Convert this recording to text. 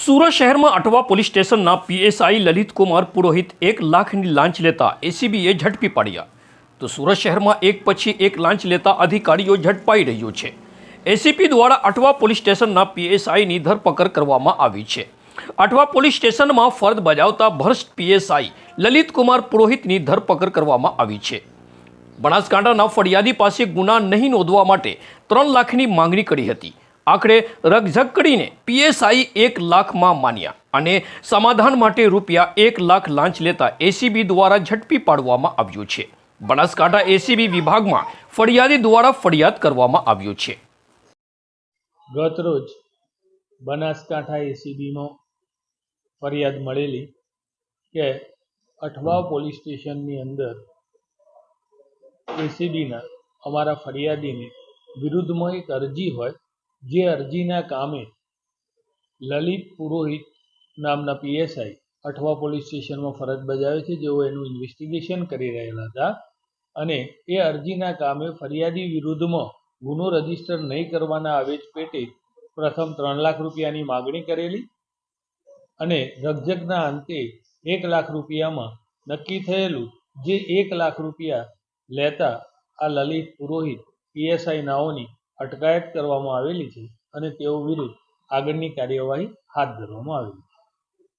સુરત શહેરમાં અટવા પોલીસ સ્ટેશનના પીએસઆઈ લલિતકુમાર પુરોહિત એક લાખની લાંચ લેતા એસીબીએ ઝડપી પાડ્યા. તો સુરત શહેરમાં એક પછી એક લાંચ લેતા અધિકારીઓ ઝડપાઈ રહ્યો છે. એસીપી દ્વારા અટવા પોલીસ સ્ટેશનના પીએસઆઈની ધરપકડ કરવામાં આવી છે. અટવા પોલીસ સ્ટેશનમાં ફરજ બજાવતા ભ્રષ્ટ પીએસઆઈ લલિતકુમાર પુરોહિતની ધરપકડ કરવામાં આવી છે. બનાસકાંઠાના ફરિયાદી પાસે ગુના નહીં નોંધવા માટે ત્રણ લાખની માંગણી કરી હતી. આખરે રકઝક કરીને પીએસઆઈ એક લાખમાં માન્યા અને સમાધાન માટે રૂપિયા એક લાખ લાંચ લેતા એસીબી દ્વારા ઝડપી પાડવામાં આવ્યું છે. બનાસકાંઠા એસીબી વિભાગમાં ફરિયાદી દ્વારા ફરિયાદ કરવામાં આવ્યું છે. ગત રોજ બનાસકાંઠા એસીબીમાં ફરિયાદ મળેલી કે અઠવા પોલીસ સ્ટેશનની અંદર એસીબીના અમારા ફરિયાદીને વિરુદ્ધમાં એક અરજી હોય જે અરજીના કામે લલિત પુરોહિત નામના પીએસઆઈ અઠવા પોલીસ સ્ટેશનમાં ફરજ બજાવે છે. જેઓ એનું ઇન્વેસ્ટિગેશન કરી રહેલા હતા અને એ અરજીના કામે ફરિયાદી વિરુદ્ધમાં ગુનો રજિસ્ટર નહીં કરવાના આવેજ પેટે પ્રથમ ત્રણ લાખ રૂપિયાની માગણી કરેલી અને રકઝકના અંતે એક લાખ રૂપિયામાં નક્કી થયેલું જે એક લાખ રૂપિયા લેતા આ લલિત પુરોહિત પીએસઆઈ નાઓની અટકાયત કરવામાં આવેલી છે અને તેઓ વિરુદ્ધ આગળની કાર્યવાહી હાથ ધરવામાં આવેલી છે.